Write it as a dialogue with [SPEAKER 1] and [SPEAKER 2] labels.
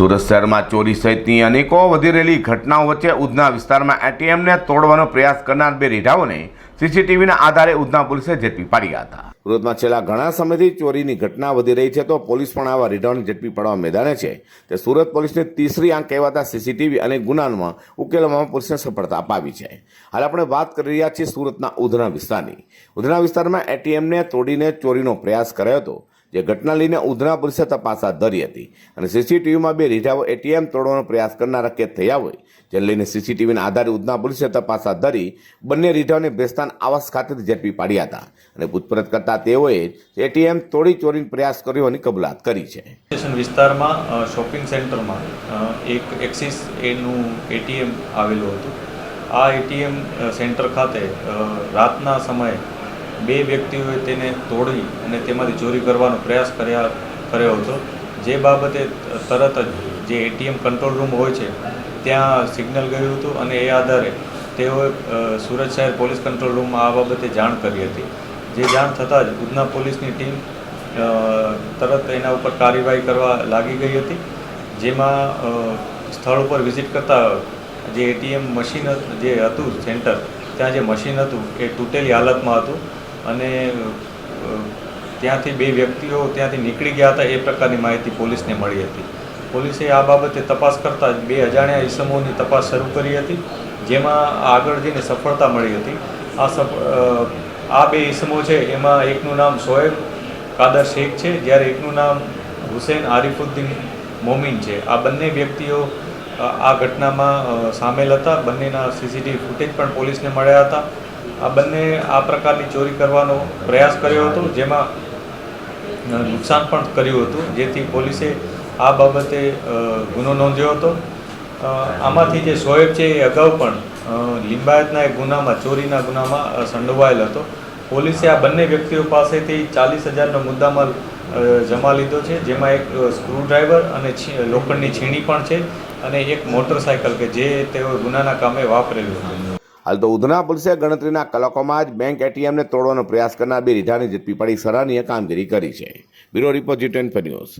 [SPEAKER 1] સુરત શહેરમાં ચોરી સહિતની અનેકો વધી રહેલી ઘટનાઓ વચ્ચે ઉધના વિસ્તારમાં એટીએમને તોડવાનો પ્રયાસ કરનાર બે રીઢાઓને સીસીટીવીના આધારે ઉધના પોલીસે ઝડપી પાડ્યા હતા. સુરતમાં છેલ્લા ઘણા સમયથી ચોરીની ઘટના વધી રહી છે તો પોલીસ પણ આવા રીઢાઓને ઝડપી પાડવા મેદાને છે. તે સુરત પોલીસની તીસરી આંક કહેવાતા સીસીટીવી અને ગુનામાં ઉકેલવામાં પોલીસને સફળતા અપાવી છે. હાલ આપણે વાત કરી રહ્યા છીએ સુરતના ઉધના વિસ્તારની. ઉધના વિસ્તારમાં એટીએમને તોડીને ચોરીનો પ્રયાસ કર્યો હતો. જે ઘટના લઈને ઉધના પોલીસે તપાસ હાથ ધરી હતી. અને સીસીટીવીમાં બે રીઢાઓ એટીએમ તોડવાનો પ્રયાસ કરનારા કેદ થયા હોય, જેને લઈને સીસીટીવીના આધારે ઉધના પોલીસે તપાસ હાથ ધરી બંને રીઢાઓને બેસ્તાન આવાસ ખાતેથી ઝડપી પાડ્યા હતા. અને પૂછપરછ કરતા તેઓએ એટીએમ તોડી ચોરીનો પ્રયાસ કર્યો હોવાની કબૂલાત કરી છે.
[SPEAKER 2] વિસ્તારમાં શોપિંગ સેન્ટરમાં એક એક્સિસ એનું એટીએમ આવેલું હતું. આ એટીએમ સેન્ટર ખાતે રાતના સમયે બે વ્યક્તિઓએ તેને તોડી અને તેમાંથી ચોરી કરવાનો પ્રયાસ કર્યા, કર્યો હતો. જે બાબતે તરત જ જે એટીએમ કંટ્રોલ રૂમ હોય છે, ત્યાં સિગ્નલ ગયું હતું અને એ આધારે તેઓએ સુરત શહેર પોલીસ કંટ્રોલ રૂમમાં આ બાબતે જાણ કરી હતી. જે જાણ થતાં જ ઉધના પોલીસની ટીમ તરત એના ઉપર કાર્યવાહી કરવા લાગી ગઈ હતી. જેમાં સ્થળ ઉપર વિઝિટ કરતા જે એટીએમ મશીન જે હતું સેન્ટર, ત્યાં જે મશીન હતું એ તૂટેલી હાલતમાં હતું. અને ત્યાંથી બે વ્યક્તિઓ ત્યાંથી નીકળી ગયા હતા, એ પ્રકારની માહિતી પોલીસને મળી હતી. પોલીસે આ બાબતે તપાસ કરતાં બે અજાણ્યા ઇસમોની તપાસ શરૂ કરી હતી, જેમાં આગળ જઈને સફળતા મળી હતી. આ આ બે ઇસમો છે, એમાં એકનું નામ શોએબ કાદર શેખ છે, જ્યારે એકનું નામ હુસેન આરિફુદ્દીન મોમીન છે. આ બંને વ્યક્તિઓ આ ઘટનામાં સામેલ હતા. બંનેના સીસીટીવી ફૂટેજ પણ પોલીસને મળ્યા હતા. આ બંને આ પ્રકારની ચોરી કરવાનો પ્રયાસ કર્યો હતો, જેમાં નુકસાન પણ કર્યું હતું, જેથી પોલીસે આ બાબતે ગુનો નોંધ્યો હતો. આમાંથી જે શોએબ છે એ અગાઉ પણ લિંબાયતના એક ગુનામાં, ચોરીના ગુનામાં સંડોવાયેલ હતો. પોલીસે આ બંને વ્યક્તિઓ પાસેથી ચાલીસ હજારનો મુદ્દામાલ જમા લીધો છે, જેમાં એક સ્ક્રૂડ્રાઈવર અને લોખંડની છીણી પણ છે અને એક મોટરસાયકલ કે જે તેઓ ગુનાના કામે વાપરેલું હતું.
[SPEAKER 1] હાલ તો ઉધના પોલીસે ગણતરીના કલાકોમાં જ બેંક એટીએમને તોડવાનો પ્રયાસ કરનાર બે રીઢાને ઝડપી પાડી સરાહનીય કામગીરી કરી છે. Bureau report G ten news.